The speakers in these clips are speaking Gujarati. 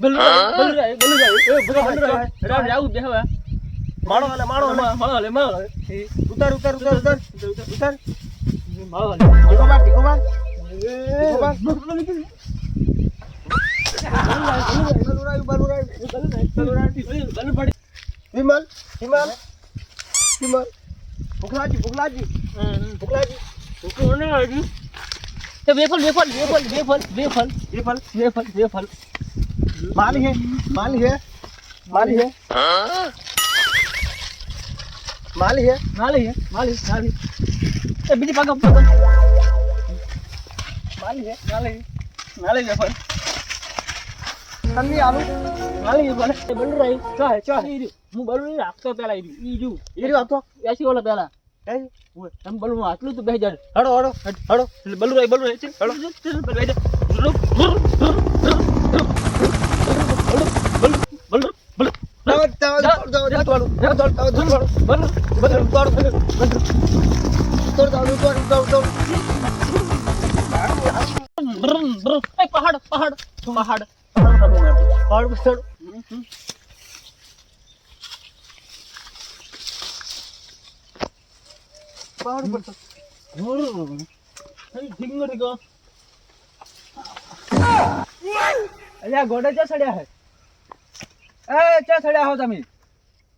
બલુ બલુ રાય બલુ રાય એ બધા બલુ રાય રામ આવું બે હવે માળો હાલે માળો હાલે માળો લે માળો લે ઉતાર ઉતાર ઉતાર ઉતાર ઉતાર માળો લે ટીકો માર ટીકો માર ટીકો માર બલુરાયું બલુરાયું બલુ પડી વિમલ વિમલ વિમલ ભૂખલાજી ભૂખલાજી ભૂખલાજી કોને આવી એ બેફલ બેફલ માલી હે માલી હે માલી હે. માલી હે નાલી હે નાલી નાલી એ બીજી પાગમ માલી હે નાલી નાલી બેફલ તન્ની આલુ. નાલી બેફલ એ બલુ રાય ચા હે ચા હે. હું બલુ નહીં રાખતો પેલા ઈ ઈ જો એ રહ્યો આપતો? એસી ઓલા પેલા તમે બલુ માં આટલું તો બે હજાર. હડો હડો હડો. એટલે બલુ રાય બલુ રાય છે હેડો બલુ બલુ બલુ જાવ જાવ જાવ જાવ દોડ જાવ દોડ જાવ દોડ બલુ બદલ દોડ બદલ દોડ જાવ દોડ દોડ દોડ બ્રમ બ્રમ એ ચા સડ્યા હે તમે?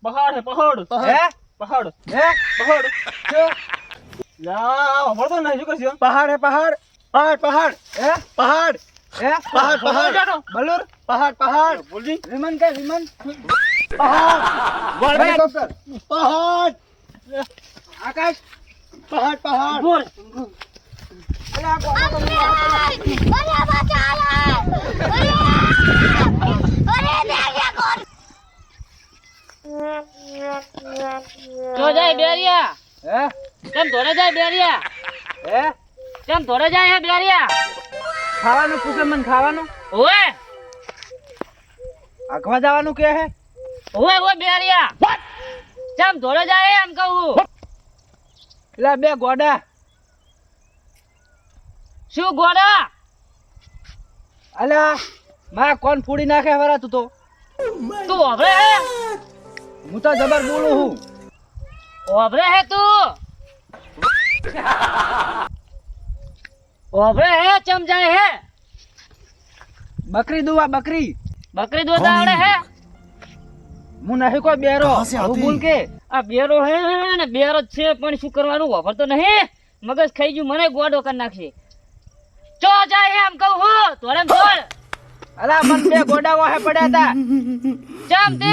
પહાડ હે પહાડ. હે? પહાડ. હે? પહાડ. લા વળતો નહીં શું કરશું? પહાડ હે પહાડ. પહાડ પહાડ. હે? પહાડ. હે? પહાડ પહાડ. બલુર? પહાડ પહાડ. બોલજી. વિમન કે વિમન? પહાડ. વળ બે. હેલિકોપ્ટર પહાડ. આકાશ? પહાડ પહાડ. બોલ. અલ્યા! ગોડે તો નહીં તો જાય બેરિયા. હે? કેમ ધોરે જાય બેરિયા? હે? કેમ ધોરે જાય હે બેરિયા? ખાવાનું પૂછે મને ખાવાનું? ઓએ આખવા જવાનું કે હે? ઓએ ઓએ બેરિયા. કેમ ધોરે જાય એમ કહું એટલે બે ગોડા. શું ગોડા? અલા માં કોણ ફૂડી નાખે વરા તું? તો તું હોભરે હે તો જબર બોલું હું. ઓભરે હે તું. ઓભરે હે ચમ જાય હે. બકરી દુવા બકરી. બકરી દૂધ આવડે હે. હું નહીં કોઈ બેરો. હું બોલ કે આ બેરો હે ને બેરો છે પણ શું કરવાનું? વાપરતો નહીં મગજ ખાઈ ગયું મને ગોડો કરી નાખશે. ચો જાય હે એમ કહું હું. તોરે ધોર અલા પણ બે ગોડા વાહે પડ્યા હતા ચમ તે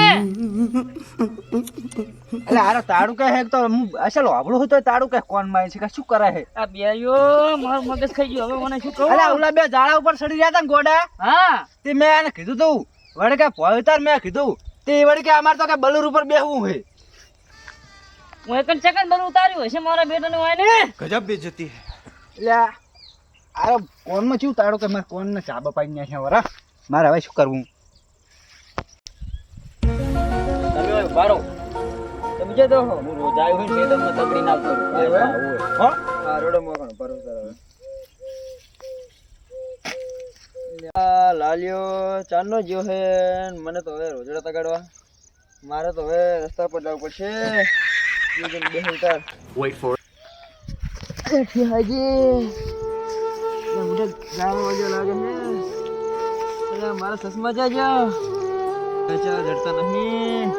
એટલે આરો તાળું કહે હે તો હું અસલ વાપડું હું તો તાળું કહે કોણમાં છે કે શું કરે હે? આ બેયો માર મગજ ખાઈ ગયો. હવે મને શું કહું? અલા ઓલા બે ઝાડા ઉપર ચડી રહ્યા હતા ને ગોડા. હા. તે મેં એને કીધું તું. વડે કે પવિત્ર મેં કીધું. તે વડે કે અમારે તો કે બલુર ઉપર બેહવું હે. હું એક સેકન્ડ બધું ઉતાર્યું હશે મારા બેટાને હોય ને ગજબ બેજતી એટલે આરો કોણમાં ચેવું તાળું કે મારે કોણ ને ચાબા પાડી છે વરા? મારે હવે શું કરવું? તમે બારો તમે જે તો હું. રોજ આવ્યો હોય ને તમને તકડી ના કરું હો? આ રોડો મોકણો પરોસર હવે. આ ચાંદનો જ્યો હે મને તો હવે રોજડા તગાડવા. મારે તો હવે રસ્તા પર જવું પડશે. બે ઉતાર હાજી. મોઢે જામ વાગ્યો લાગે છે. એટલે મારા ચશ્મા જાજો ચાર જડતા નહીં.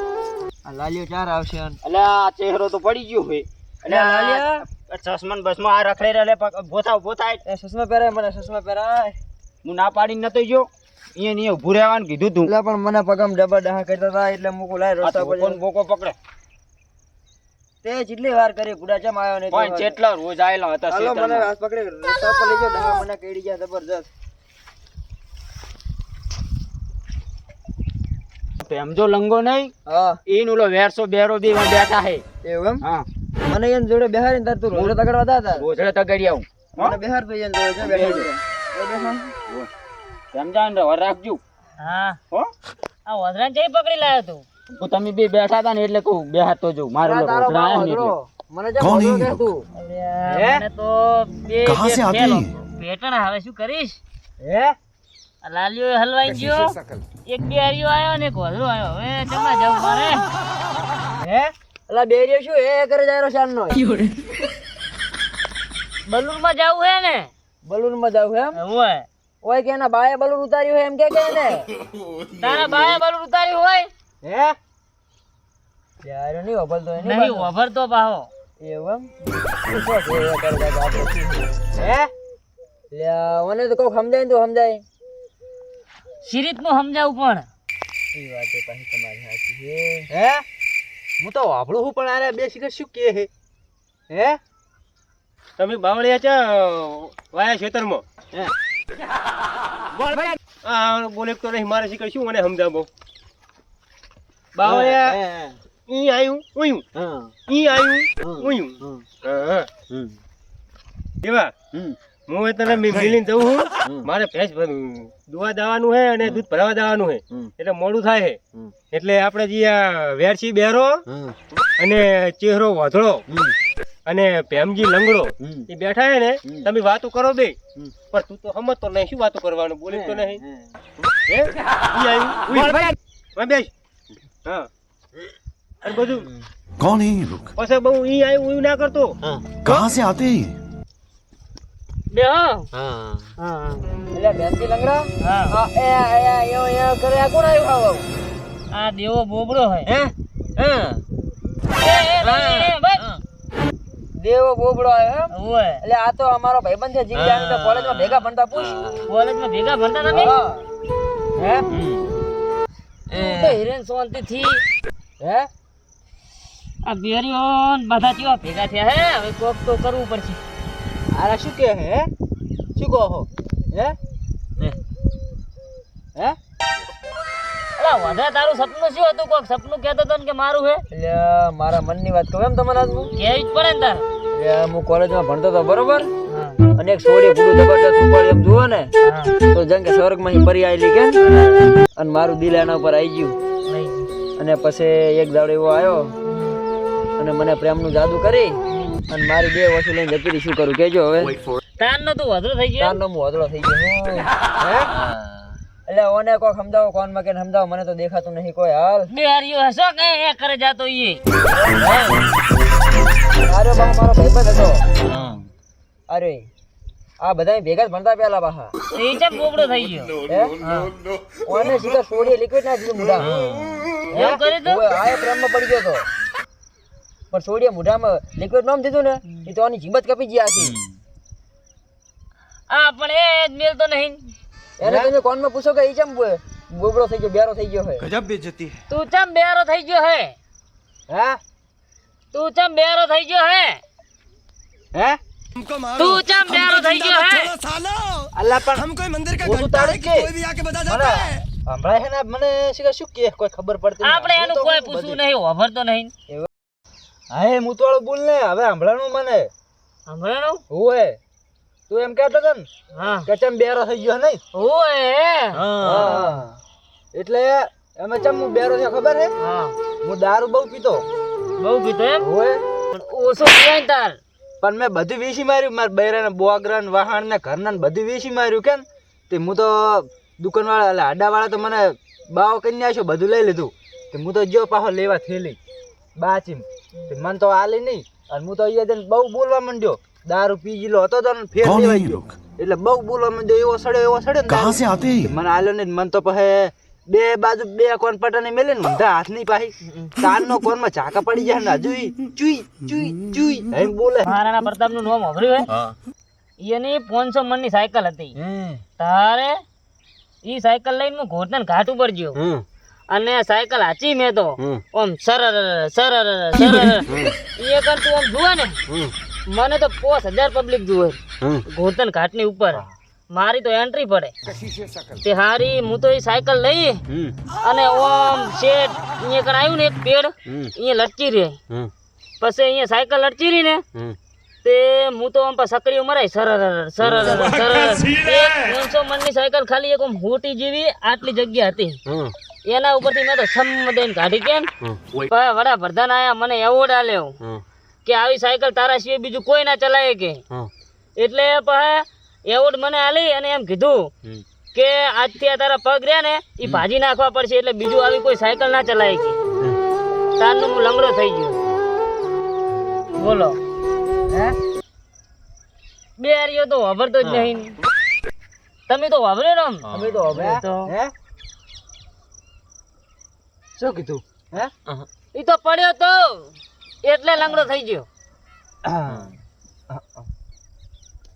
આ લાલિયો ચાર આવશે એટલે આ ચહેરો તો પડી ગયો હોય એટલે લાલિયા ચશ્મા બસમાં આ રખડે રહે ભોથા ભોથા ચશ્મા પહેરાય મને ચશ્મા પહેરાય. હું ના પાડીને નતો ગયો. અહીંયા નહીં ઉભું રહેવાનું કીધું તું. એટલે પણ મને પગમ ડબા ડહા કરતા હતા એટલે મૂકું લાય રસ્તા પર બોકો પકડે. તે જેટલી વાર કરી ગુડા ચમ આવ્યો ને પણ જેટલા રોજ આયેલા હતા મને. હાથ પકડે રસ્તા પર લઈ જાઓ મને કેડી ગયા જબરજસ્ત. તો એમ જો લંગો નહીં હા. ઈન ઓલો વેરસો બેરો બી બેઠા હે એવું એમ? હા. મને એને જોડે બેહારી ને તું રોડે તગડવા દા તાર રોડે તગડી આવું. મને બેહાર તો એને જોડે જો બેહારી વર રાખજો હા. હો? આ વજરાને જઈ પકડી લાયો તું? હું તમે બે બેઠા હતા ને એટલે કહું બેહાર તો જો મારે આ ઓલો તારો રોજડા ને એટલે. મને બોલ્યો કે તું મને તો બે કહા સે આતી પેટણ હવે શું કરીશ? હે? લાલિયો હલવાઈ ગયો. એક બેરિયો આવ્યો ને એક વધરો આવ્યો હવે ચમા જવું મારે. હે? અલા બેરિયો શું? એ કરે જાય શાનનો. બલૂનમાં જવું હે ને? બલૂનમાં જાવ એમ? હોય? ઓય કે એના બાએ બલૂન ઉતાર્યું હોય એમ કે કે ને તારા બાએ બલૂન ઉતાર્યું હોય? હે? યાર નહીં એની નહીં વભરતો પાહો. એવું એમ? હે? લ્યા મને તો કોક સમજાય ને તો સમજાય. સિરીતનું સમજાવું પણ. એ વાત તો પાછી તમારી સાચી હે હે? હું તો વાપડું હું પણ આરે બે શિખર શું કે હે હે? તમે બાવળિયા છે વાયા ખેતરમાં? હે? આ બોલે તો નહીં મારે શીખર શું મને સમજાવો? બાવળિયા ઈ આયું ઉયું? ઈ આયું ઉયું? હા. એવા? હમ. હું એ તને મિલીને જઉં હું મારે ભેંસ દુવા દાવાનું હે અને દૂધ ભરાવા દાવાનું છે. એટલે મોડું થાય એટલે આપણે જે આ વેરસી બેરો અને ચહેરો વધળો અને ભેમજી લંગડો એ બેઠા હે ને તમે વાતો કરો બે. પણ તું તો સમજતો નહીં શું વાતો કરવાનું? બોલી તો નહીં. હે. ભાઈ. બેસ. હા. અને બધું કોણ હે પછી બહુ એ આવ્યું એવું ના કરતો. કહાં સે આતે બે હો. હા. હા એટલે બેનથી લંગડા? હા. હા એ એ યો યો કરે આ કોણ આવ્યું ખાવા આ દેવો બોબડો હે. હા? એ, એ, એ, એ, બસ. દેવો બોબડો આવ્યો એમ? હોય એટલે આ તો અમારો ભાઈબંધ છે જીગજાની તો કોલેજમાં ભેગા ભણતા પૂછ. કોલેજમાં ભેગા ભણતા તમે? હા. તો હિરેન શાંતિ થી હે? આ બેરીઓ ને બધા કેવા ભેગા થયા હે. હવે કોક તો કરવું પડશે. આરા શું કે હે? શું કહો હો? હે? હે? અલા વધા તારું સપનું શું હતું કોક? સપનું કહેતો હતો કે મારું હે? એટલે મારા મનની વાત કહું એમ તમને આજ હું? કેવી જ પડે ને તાર. એટલે હું કોલેજમાં ભણતો હતો બરોબર. અને એક સોરી પૂરું જબરદસ્ત ઉપર એમ જુઓ ને તો જેમ કે સ્વર્ગમાં પરી આવેલી કે અને મારું દિલ એના ઉપર આવી ગયું. અને પછી એક દાડો એવો આવ્યો અને મને પ્રેમનું જાદુ કરી અને મારી બે વસ્તુ લઈને જતી રહી શું કરું? કેજો હવે. તાર નો તો વધરો થઈ ગયો? તારનો અધળો થઈ ગયો. હે? એટલે ઓને કો સમજાવો કોણમાં કે સમજાવો મને તો દેખાતું નહીં કોઈ. હાલ. બેરીઓ હસો કે એ કરે જાતો ઈ? અરે બા મારો ભાઈબંધ હતો. અરે આ બધા ભેગા જ ભણતા પેલા બાહા એ ચમ બોબડો થઈ ગયો? ઓને સીધા સોડી લિક્વિડ ના દીધું મુડા એવું કરી તું? આ પ્રેમમાં પડી ગયો તો. પણ સોડીએ મોઢામાં લિક્વિડ નામ દીધું ને એ તો આની જીભ કપી ગયા છે. હા પણ એ જ મેલતો નહીં. એને તમે કોનમાં પૂછો કે એ ચમ બો- બોબડો થઈ ગયો બેરો થઈ ગયો હે? તું ચમ બેરો થઈ ગયો હે? હે? તું ચમ બેરો થઈ ગયો હે? હે? તું ચમ બેરો થઈ ગયો હે? પણ હું તો તારું જ કે મને હમણાં છે ને મને શું કે કોઈ ખબર પડતી. આપણે એનું તો કોઈ પૂછવું નહીં વાપરતો નહીં. હા એ હું તો વાળું બોલ ને હવે હમણાંનું મને. હું હુએ તું એમ કહેતો હતો ને હા. કે ચમ બેરો થઈ ગયો નહીં? ઓય હા એટલે એમાં ચમ હું બેરો છે ખબર હે? હા. હું દારૂ બહુ પીતો. બહુ પીતો એમ? હુએ પણ ઓછો પીવાય તાર. પણ મેં બધું વેચી માર્યું મારા બૈરાને બોગરાને વાહણ ને ઘરના બધું વેચી માર્યું કેમ? તે હું તો દુકાનવાળા એટલે આડાવાળા તો મને બાવ કરી નાખ્યો બધું લઈ લીધું. તે હું તો જો પાછો લેવા થેલી. બાચીમ. મન તો હાલી નહીં. અને હું તો અહીંયા જઈને બહુ બોલવા માંડ્યો. દારૂ પી ગયેલો હતો તો ફેર એટલે બહુ બોલવા માંડ્યો એવો સડ્યો એવો સડે મને હાલ્યો નહીં મન તો પછી બે બાજુ બે કોન પટાને મેલે ને બધા હાથની પાહી. તાર નો કોનમાં ઝાકા પડી જાય ને હજુ ચુઈ ચુઈ ચુઈ. એમ બોલે. મહારાણા પ્રતાપનું નામ હોભર્યું હે. એની પાંચસો મનની સાયકલ હતી. તારે ઈ સાયકલ લઈને હું ઘોટને ઘાટ ઉપર ગયો. અને સાયકલ હાચી મેં તો. ઓમ સરર સરર સરર. એ કરતું ઓમ આમ જુએ ને. મને તો પોસ હજાર પબ્લિક જુએ. ગોતન ઘોટન ઉપર. મારી તો એન્ટ્રી પડે. તે હારી હું તો એ સાયકલ લઈ અને ઓમ શેઠ અહીંયા કણ આવ્યું ને એક પેડ અહીંયા લટકી રહે. પછી અહીંયા સાયકલ લટકી રહી ને તે હું તો આમ સકડીઓ મરાય. સરર સરર સરર. એક મણની સાયકલ ખાલી એક આમ હોટી જેવી આટલી જગ્યા હતી. એના ઉપરથી મેં તો સમ દઈને કાઢી કેમ વડા પ્રધાન આયા મને એવોર્ડ આલ્યો. કે આવી સાયકલ તારા સિવાય બીજું કોઈ ના ચલાવે કે. એટલે પછી એવોર્ડ મને આલી અને એમ કીધું કે આજથી આ તારા પગ રહ્યા ને એ ભાજી નાખવા પડશે એટલે બીજું આવી કોઈ સાયકલ ના ચલાવે કે. તારનું હું લંગડો થઈ ગયો. બોલો. હે? બે હારીઓ તો વાપરતો જ નહીં. તમે તો વાપરે ને. અમે તો હવે તો. હે? શું કીધું? હે? એ તો પડ્યો તો. એટલે લંગડો થઈ ગયો.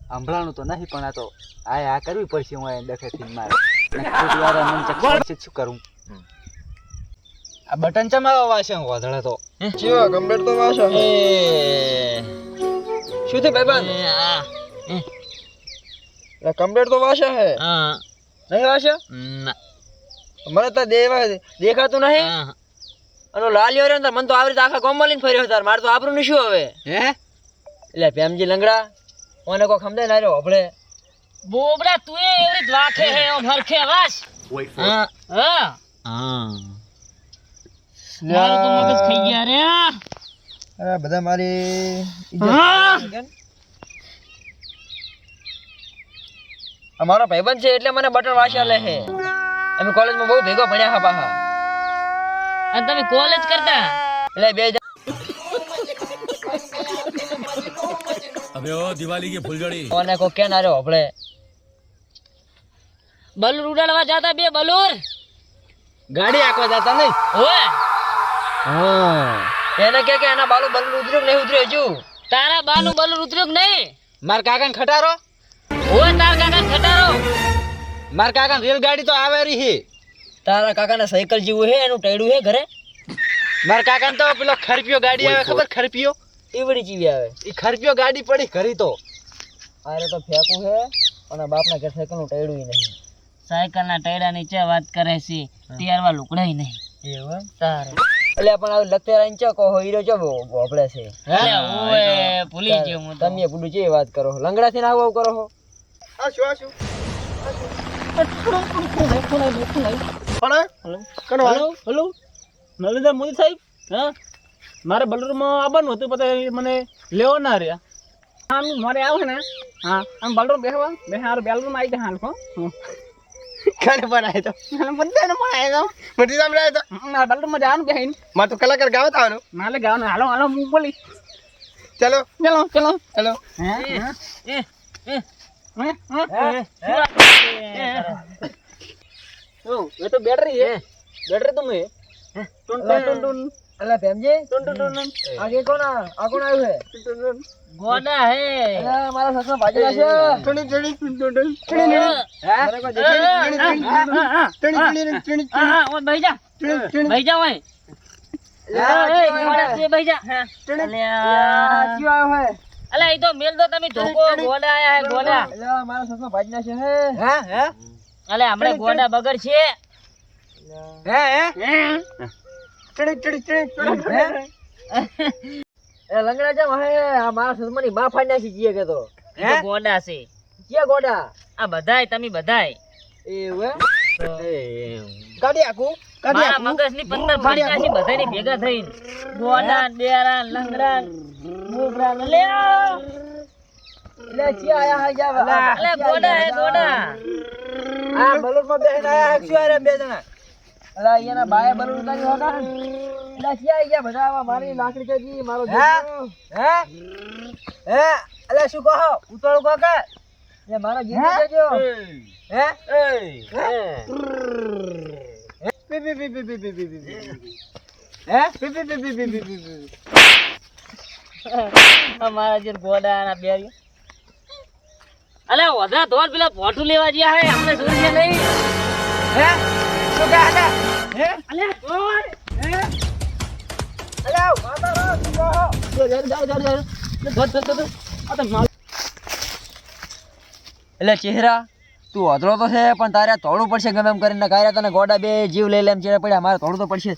સંભળાણું તો નહીં પણ આ તો આ આ કરવી પડશે હું આ ડખેથી મારે. શું કરું? આ બટન ચમાવા વાસે હું વાદળા તો? ચીવા કમ્પ્લેટ તો વાસો? શું થયું ભાઈબંધ? કમ્પ્લેટ તો વાસો હે? હા. નહીં વાસો? ના, મને તો દેવા દેખાતું નહીં. અને લાલ્યો રહ્યો ને મને તો આવી રીતે આખા ગોમ લઈને ફર્યો તાર. મારે તો આપણું શું હવે. હે? એટલે પ્રેમજી લંગડા ઓને કોઈ સમજાય ના રહ્યો આપણે બોબડા તું એ એવી રીત વાખે હે ઓમ હરખે વાસ. હા. હા. મારું તો મગજ ખાઈ ગયા રે અરે બધા મારી અમારો ભાઈબંધ છે એટલે મને બટન વાસ્યા લે છે. અમે કોલેજમાં બહુ ભેગો ભણ્યા હા પાહા. અને તમે કોલેજ કરતા? એટલે બે અબે ઓ દિવાળી કે ફૂલજડી ઓને કો કે ના રહ્યો આપણે બલૂર ઉડાડવા જાતા બે બલુર ગાડી આકવા જાતા નહીં. ઓય હા. એને કે કે એના બાલુ બલુર ઉતર્યો નહીં ઉતર્યો હજુ? તારા બાલુ બલૂર ઉતર્યો નહીં? માર કાકાને ખટારો? ઓય તાર કાકાને ખટારો? માર કાકા રેલગાડી તો આવે રહી છે તારા કાકાને સાયકલ જેવું હે એનું ટેડું હે ઘરે? માર કાકાને તો પેલો ખરપિયો ગાડી આવે ખબર ખરપિયો? ઈવડી ચીવી આવે. એ ખરપિયો ગાડી પડી ઘરી તો. અરે તો ફેંકું હે અને બાપના ઘર સાયકલનું ટાયડું નહીં. સાયકલ ના ટેડા નીચે વાત કરે છે ત્યારવા લુકડાય નહીં. એવું તારે. એટલે પણ આ લખતેરા રાઈન કો કહો હીરો ચો ભોપડે છે. અલે ઓય ભૂલી ગયો હું તમે પૂરું જે વાત કરો લંગડા લંગડાથી ના આવું આવું કરો આ હલો હલો નરેન્દ્ર મોદી સાહેબ? હા? મારે બલરમાં આવવાનું હતું પછી મને લેવો ના રહ્યા. આમ મારે આવે ને? હા. આમ બલર બેસવા બે હાર બેલરૂમ આવી ગયા હાલ કો કાને બનાય તો. બધાને મળાય તો. મટી સાંભળાય તો. ના બલરમાં જવાનું બેહીન. તો કલાકાર આવવાનું. નાલે ગાવાનું. હાલો હાલો હું બોલી. ચલો. ચલો ચલો. ચલો. હે એ તો બેટરી હે બેટરી તું હે ટુન ટુન ટુન અલે ભેમજી ટુન ટુન ટુન ભાઈ અલ્યા, એ તો મેલ દો તમે ધોકો ગોડા આયા હે ગોડા. અલે મારા સસો ભાજના છે હે. હા હે? અલે હમણાં ગોડા બગડ છે. હે હે? એ લંગડા જેમ હે. આ મારા સસમાની બા ફાડી નાખી જીએ કે તો. હે? ગોડા છે. કે ગોડા? આ બધાય તમે બધાય. એવું હે? ગાડી આકું મારા મગજની પંદર ફાડી નાખી બધાયની ભેગા થઈને. ગોડા ડેરા બોબડા ને લે આવ. આયા હે જા અલ્યા ગોડા હે ગોડા. આ બલૂનમાં બેહીને આયા હે ક્યાં બે જણા? અલા અહીંયાના બાએ બલૂન ઉતાર્યું હતા એટલે ક્યાં આઈ ગયા બધા આવા મારી લાકડી કેજી મારો હે? હે? હે? અલે શું કહો? ઉતાળો કહો કે? એ મારો જીવ દેજો. હે? અમારા જે ગોડા ના બેરી અલે ઓધા ધોર પેલા પોઠું લેવા ગયા હે, આપણે જોઈ છે નહીં. હે? શું કહે હે? અલે, ધોર! અલે, માતા રો, શું કહો? એટલે ચહેરા. તું અધરો તો છે, પણ તારે તોડવું પડશે ગમે એમ કરીને. કાયરા તને ગોડા બે જીવ લઈ લે એમ ચહેરા પડ્યા. મારે તોડવું તો પડશે.